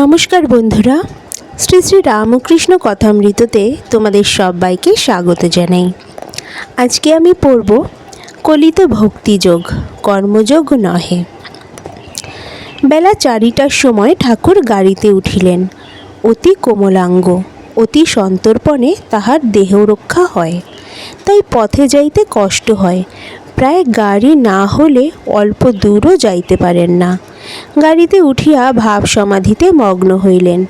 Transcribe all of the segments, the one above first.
নমস্কার বন্ধুরা, শ্রী শ্রী রামকৃষ্ণ কথামৃততে তোমাদের সবাইকে স্বাগত জানাই। আজকে আমি পড়ব কলিত ভক্তিযোগ কর্মযোগ নহে। বেলা চারিটার সময় ঠাকুর গাড়িতে উঠিলেন। অতি কোমলাঙ্গ, অতি সন্তর্পণে তাহার দেহ রক্ষা হয়। তাই পথে যাইতে কষ্ট হয়, প্রায় গাড়ি না হলে অল্প দূরও যাইতে পারেন না। গাড়িতে উঠিয়া ভাব সমাধিতে মগ্ন হইলেন।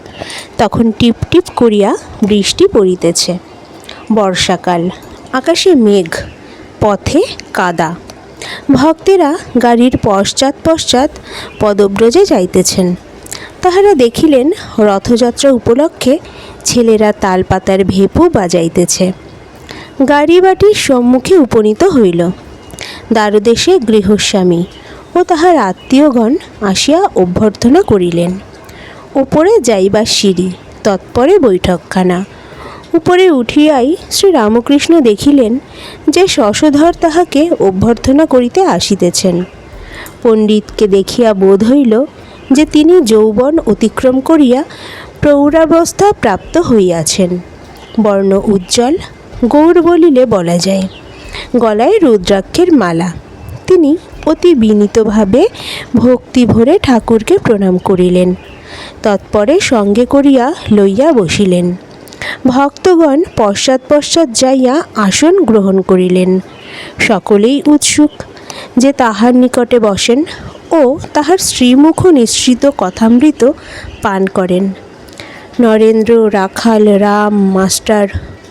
তখন টিপ টিপ করিয়া বৃষ্টি পড়িতেছে। বর্ষাকাল, আকাশে মেঘ, পথে কাদা। ভক্তেরা গাড়ির পশ্চাৎ পশ্চাৎ পদব্রজে যাইতেছেন। তাহারা দেখিলেন রথযাত্রা উপলক্ষে ছেলেরা তালপাতার ভেপু বাজাইতেছে। গাড়ি বাটির সম্মুখে উপনীত হইল। দ্বারদেশে গৃহস্বামী ও তাহার আত্মীয়গণ আসিয়া অভ্যর্থনা করিলেন। উপরে যাইবার সিঁড়ি, তৎপরে বৈঠকখানা। উপরে উঠিয়াই শ্রীরামকৃষ্ণ দেখিলেন যে শশধর তাহাকে অভ্যর্থনা করিতে আসিতেছেন। পণ্ডিতকে দেখিয়া বোধ হইল যে তিনি যৌবন অতিক্রম করিয়া প্রৌঢ়াবস্থা প্রাপ্ত হইয়াছেন। বর্ণ উজ্জ্বল গৌর বলিলে বলা যায়। গলায় রুদ্রাক্ষের মালা। তিনি অতি বিনীতভাবে ভক্তি ভরে ঠাকুরকে প্রণাম করিলেন। তৎপরে সঙ্গে করিয়া লইয়া বসিলেন। ভক্তগণ পশ্চাৎ পশ্চাৎ যাইয়া আসন গ্রহণ করিলেন। সকলেই উৎসুক যে তাহার নিকটে বসেন ও তাহার শ্রীমুখ নিঃসৃত কথামৃত পান করেন। নরেন্দ্র, রাখাল, রাম, মাস্টার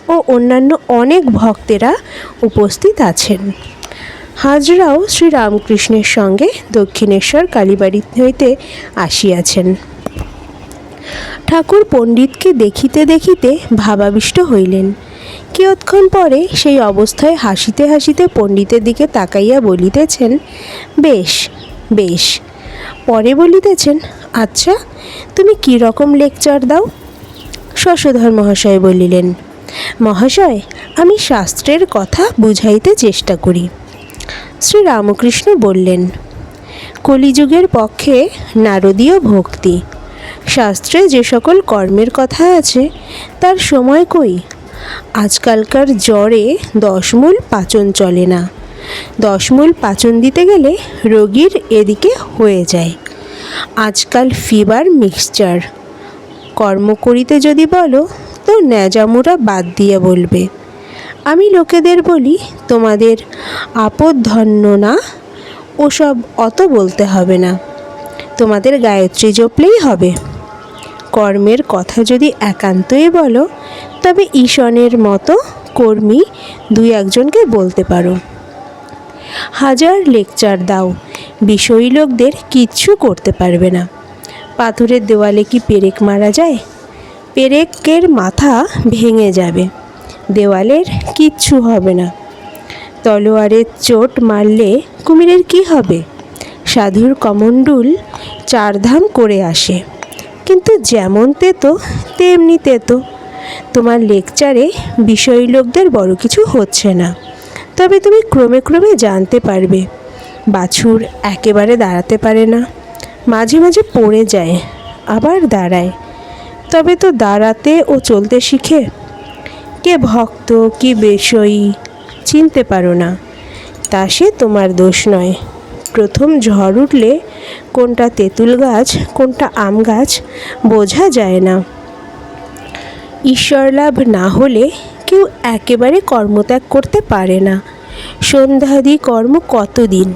ও অন্যান্য অনেক ভক্তেরা উপস্থিত আছেন। হাজরাও শ্রী রামকৃষ্ণের সঙ্গে দক্ষিণেশ্বর কালীবাড়ি হইতে আসিয়াছেন। ঠাকুর পণ্ডিতকে দেখিতে দেখিতে ভাবাবিষ্ট হইলেন। কিয়ৎক্ষণ পরে সেই অবস্থায় হাসিতে হাসিতে পণ্ডিতের দিকে তাকাইয়া বলিতেছেন, বেশ বেশ। পরে বলিতেছেন আচ্ছা তুমি কী রকম লেকচার দাও? শশধর মহাশয় বলিলেন, মহাশয়, আমি শাস্ত্রের কথা বুঝাইতে চেষ্টা করি। শ্রী রামকৃষ্ণ বললেন, কলিযুগের পক্ষে নারদীয় ভক্তি। শাস্ত্রে যে সকল কর্মের কথা আছে, তার সময় কই? আজকালকার জ্বরে দশমূল পাচন চলে না। দশমূল পাচন দিতে গেলে রোগীর এদিকে হয়ে যায়। আজকাল ফিবার মিক্সচার কর্ম করিতে যদি বলো, তো ন্যাজামুরা বাদ দিয়ে বলবে। আমি লোকেদের বলি, তোমাদের আপদ ধন্য না, ওসব অত বলতে হবে না। তোমাদের গায়ত্রী জপলেই হবে। কর্মের কথা যদি একান্তই বলো, তবে ঈশনের মতো কর্মী দুই একজনকে বলতে পারো। হাজার লেকচার দাও, বিষয়ী লোকদের কিচ্ছু করতে পারবে না। পাথরের দেওয়ালে কি পেরেক মারা যায়? পেরেকের মাথা ভেঙে যাবে। দেওয়ালের কিচ্ছু হবে না। তলোয়ারের চোট মারলে কুমিরের কি হবে? সাধুর কমণ্ডুল চারধাম করে আসে। কিন্তু যেমন তেতো, তেমনি তেতো। তোমার লেকচারে বিষয়ী লোকদের বড় কিছু হচ্ছে না। তবে তুমি ক্রমে ক্রমে জানতে পারবে। বাছুর একেবারে দাঁড়াতে পারে না। মাঝে মাঝে পড়ে যায়, আবার দাঁড়ায়। তবে তো দাঁড়াতে ও চলতে শিখে কে ভক্ত, কি বিষয়ী চিনতে পারো না। তা সে তোমার দোষ নয়। প্রথম ঝড় উঠলে কোনটা তেঁতুল গাছ, কোনটা আম গাছ, বোঝা যায় না। ঈশ্বর লাভ না হলে কেউ একেবারে কর্মত্যাগ করতে পারে না। সন্ধ্যাদি কর্ম কতদিন?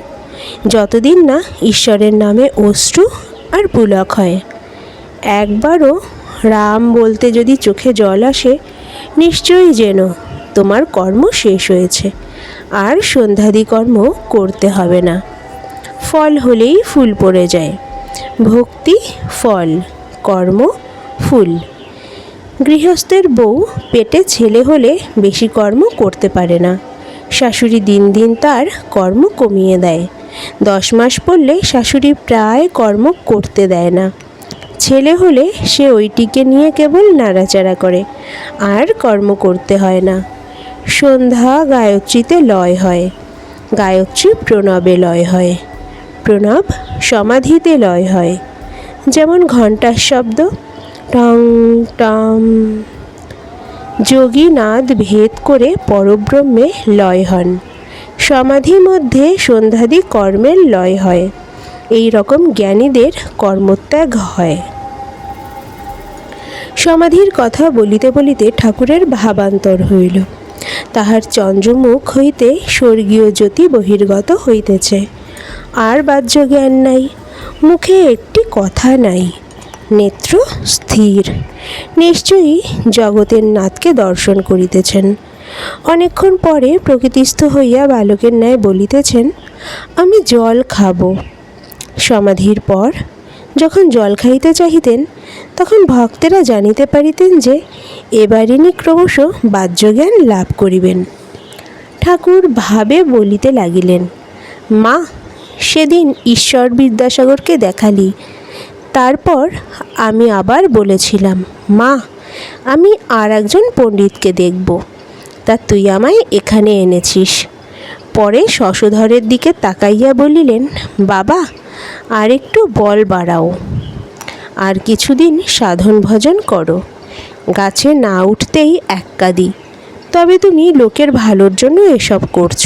যতদিন না ঈশ্বরের নামে অশ্রু আর পুলক হয়। একবারও রাম বলতে যদি চোখে জল আসে নিশ্চয়ই যেন তোমার কর্ম শেষ হয়েছে। আর সন্ধ্যাদি কর্ম করতে হবে না। ফল হলেই ফুল পড়ে যায়। ভক্তি, ফল, কর্ম, ফুল। গৃহস্থের বউ পেটে ছেলে হলে বেশি কর্ম করতে পারে না। শাশুড়ি দিন দিন তার কর্ম কমিয়ে দেয়। দশ মাস পড়লে শাশুড়ি প্রায় কর্ম করতে দেয় না। ছেলে হলে সে ওইটিকে নিয়ে কেবল নাড়াচাড়া করে, আর কর্ম করতে হয় না। সন্ধ্যা গায়ত্রীতে লয় হয়, গায়ত্রী প্রণবে লয় হয়, প্রণব সমাধিতে লয় হয়। যেমন ঘণ্টার শব্দ, টং, টম। যোগীনাদ ভেদ করে পরব্রহ্মে লয় হন। সমাধি মধ্যে সন্ধ্যাদি কর্মের লয় হয়। এই রকম জ্ঞানীদের কর্মত্যাগ হয়। সমাধির কথা বলিতে বলিতে ঠাকুরের ভাবান্তর হইল। তাহার চন্দ্রমুখ হইতে স্বর্গীয় জ্যোতি বহির্গত হইতেছে। আর বাহ্য জ্ঞান নাই, মুখে একটি কথা নাই, নেত্র স্থির। নিশ্চয়ই জগতের নাথকে দর্শন করিতেছেন। অনেকক্ষণ পরে প্রকৃতিস্থ হইয়া বালকের ন্যায় বলিতেছেন, আমি জল খাব। সমাধির পর যখন জল খাইতে চাহিতেন, তখন ভক্তেরা জানিতে পারিতেন যে এবারিনী ক্রমশ বাহ্যজ্ঞান লাভ করিবেন। ঠাকুর ভাবে বলিতে লাগিলেন, মা, সেদিন ঈশ্বর বিদ্যাসাগরকে দেখালি। তারপর আমি আবার বলেছিলাম, মা, আমি আর একজন পণ্ডিতকে দেখব। তা তুই আমায় এখানে এনেছিস। পরে শশধরের দিকে তাকাইয়া বলিলেন, বাবা আর একটু বল বাড়াও। আর কিছুদিন সাধন ভজন করো। গাছে না উঠতেই এক কাদি তবে তুমি লোকের ভালোর জন্য এসব করছ।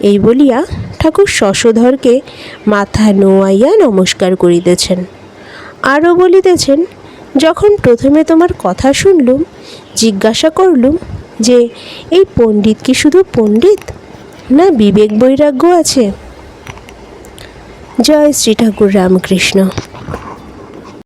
এই বলিয়া ঠাকুর শশধরকে মাথা নোয়াইয়া নমস্কার করিতেছেন। আরও বলিতেছেন, যখন প্রথমে তোমার কথা শুনলুম, জিজ্ঞাসা করলুম যে, এই পণ্ডিত কি শুধু পণ্ডিত? না বিবেক বৈরাগ্য আছে? জয় শ্রী ঠাকুর রামকৃষ্ণ।